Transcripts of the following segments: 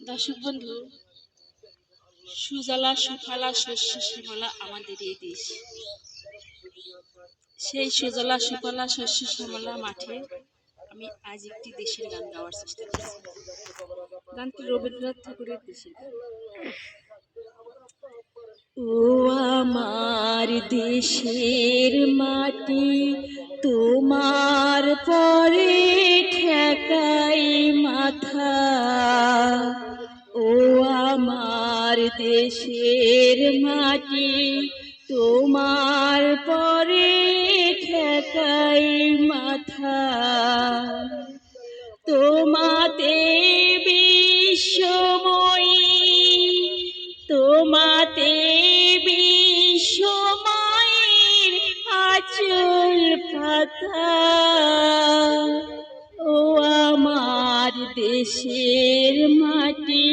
দর্শক বন্ধু, সুজলা, সুফলা, শস্য, শ্যামলা আমাদের এই দেশ। সেই সুজলা, সুফলা, শস্য, শ্যামলা মাঠে আমি আজ একটি দেশের গান গাওয়ার চেষ্টা করছি। গানটি রবীন্দ্রনাথ ঠাকুরের দেশের গান। ও আমার দেশের মাটি, তোমার পরে ঠেকাই মাথা। দেশের মাটি তোমার পরে ঠেকাই মাথা। তোমাতে বিশ্বময়ী, তোমাতে বিশ্বময়ের আচল পাতা। ও আমার দেশের মাটি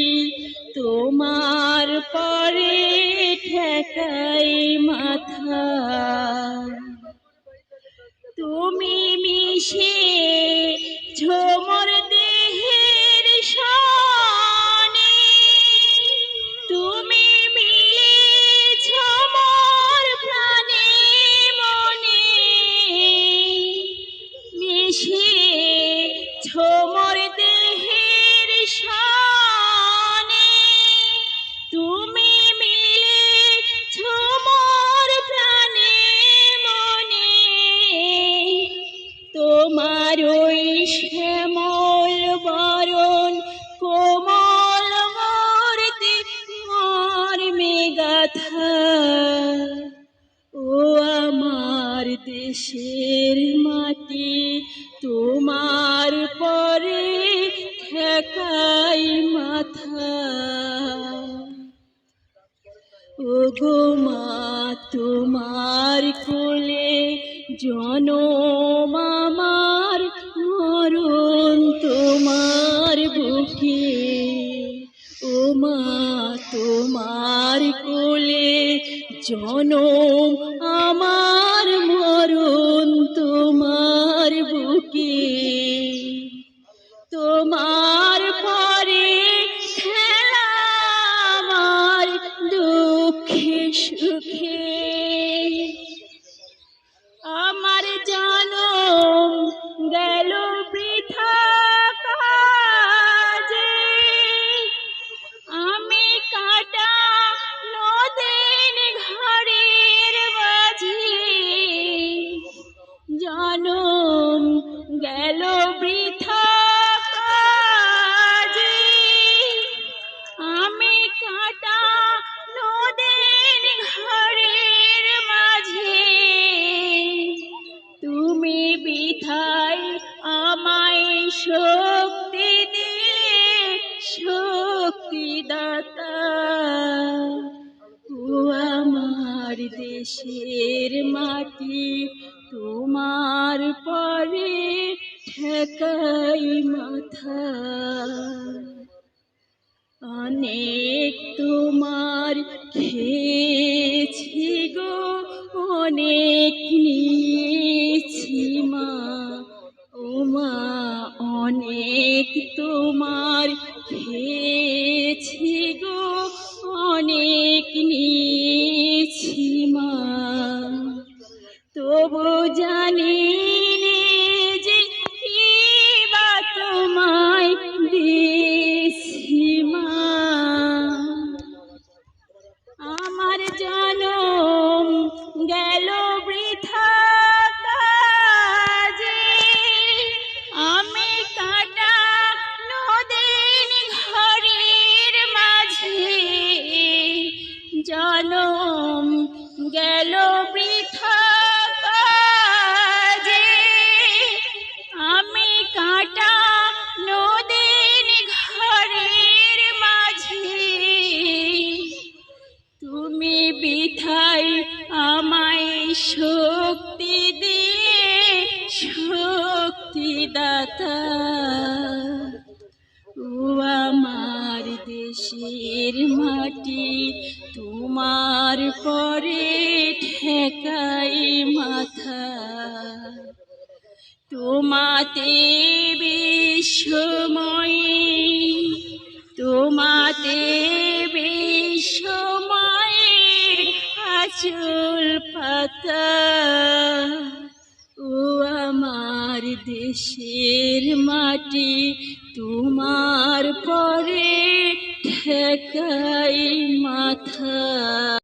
তোমার পরে ঠেকাই মাথা। তুমি মিশে তোমার ওই শ্যামল বরণ, কোমল মূর্তি, মর মেগাথা। ও আমার দেশের মাটি, তোমার পরে ঠেকাই মাথা। ও গো মা, তোমার কোলে জনম জনম আমার মরণ আমায় শক্তি দিলে, শক্তি দাতা। ও আমার দেশের মাটি, তোমার পরে ঠেকাই মাথা। অনেক তোমার খেয়েছি তোমার খেয়েছি দাতা ও আমার দেশের মাটি, তোমার পরে ঠেকাই মাথা। তোমাতে বিশ্বময়ী, তোমাতে বিশ্বময়ের আচল পাতা। দেশের মাটি তোমার পরে ঠেকাই মাথা।